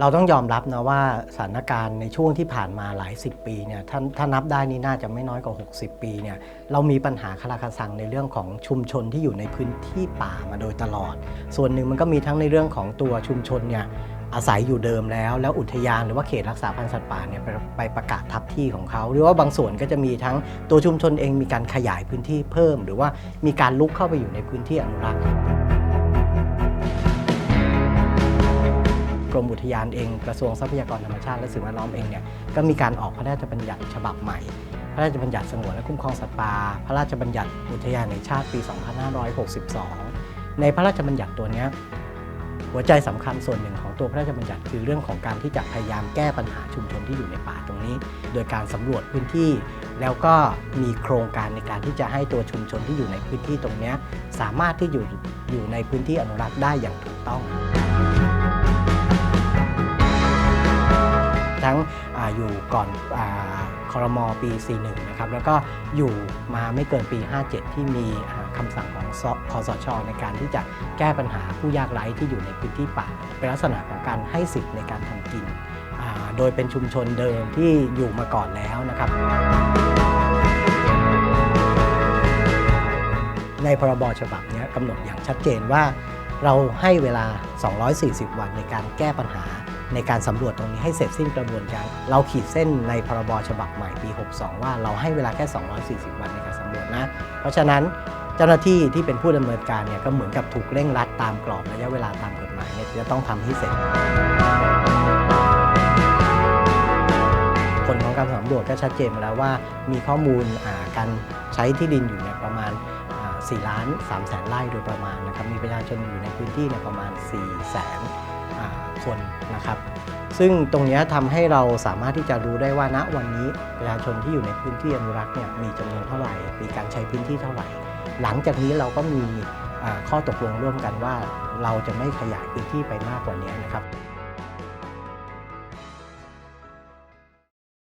เราต้องยอมรับนะว่าสถานการณ์ในช่วงที่ผ่านมาหลายสิบปีเนี่ยถ้าถ้านับได้นี่น่าจะไม่น้อยกว่า 60 ปีเนี่ยเรามีปัญหาคลาคาซังในเรื่องของชุมชนที่อยู่ในพื้นที่ป่ามาโดยตลอด ส่วนหนึ่งมันก็มีทั้งในเรื่องของตัวชุมชนเนี่ยอาศัยอยู่เดิมแล้ว แล้วอุทยานหรือว่าเขตรักษาพันธุ์สัตว์ป่าเนี่ยไปไปประกาศทับที่ของเขา หรือว่าบางส่วนก็จะมีทั้งตัวชุมชนเองมีการขยายพื้นที่เพิ่ม หรือว่ามีการลุกเข้าไปอยู่ในพื้นที่อนุรักษ์ ทยานเอง กระทรวงทรัพยากรธรรมชาติและสิ่งแวดล้อมเองเนี่ยก็มีการออกพระราชบัญญัติฉบับใหม่ พระราชบัญญัติสงวนและคุ้มครองสัตว์ป่าพระราชบัญญัติอุทยานแห่งชาติปี 2562 ในพระราชบัญญัติตัวนี้หัวใจสำคัญส่วนหนึ่งของตัวพระราชบัญญัติคือเรื่องของการที่จะพยายามแก้ปัญหาชุมชนที่อยู่ในป่าตรงนี้ โดยการสำรวจพื้นที่ แล้วก็มีโครงการในการที่จะให้ตัวชุมชนที่อยู่ในพื้นที่ตรงนี้ สามารถที่อยู่อยู่ในพื้นที่อนุรักษ์ได้อย่างถูกต้อง ทั้งออยู่ก่อนอคอรมอปี 41 นะครับ แล้วก็อยู่มาไม่เกินปี 57 ที่มีอ่าคำสั่งของคอสช ในการที่จะแก้ปัญหาผู้ยากไร้ที่อยู่ในพื้นที่ป่า เป็นลักษณะของการให้สิทธิ์ในการทำกิน โดยเป็นชุมชนเดิมที่อยู่มาก่อนแล้วนะครับในพรบฉบับนี้กำหนดอย่างชัดเจนว่า เราให้เวลา 240 วันในการแก้ปัญหา ในการสำรวจตรงนี้ให้เสร็จสิ้นกระบวนการ เราขีดเส้นในพรบฉบับใหม่ปี 62 ว่าเราให้เวลาแค่ 240 วันในการสำรวจนะ เพราะฉะนั้นเจ้าหน้าที่ที่เป็นผู้ดำเนินการเนี่ยก็เหมือนกับถูกเร่งรัดตามกรอบระยะเวลาตามกฎหมายเนี่ยจะต้องทำให้เสร็จ ผลของการสำรวจก็ชัดเจนมาแล้วว่า มีข้อมูลอ่าการใช้ที่ดินอยู่เนี่ยประมาณอ่า4ล้าน3แสนไร่โดยประมาณนะครับมีประชาชนอยู่ในพื้นที่เนี่ยประมาณ4แสน คนนะครับ ซึ่งตรงนี้ยทำให้เราสามารถที่จะรู้ได้ว่าณวันนี้ประชาชนที่อยู่ในพื้นที่อนุรักษ์เนี่ยมีจำนวนเท่าไหร่ มีการใช้พื้นที่เท่าไหร่ หลังจากนี้เราก็มีข้อตกลงร่วมกันว่าเราจะไม่ขยายพื้นที่ไปมากกว่านี้นะครับ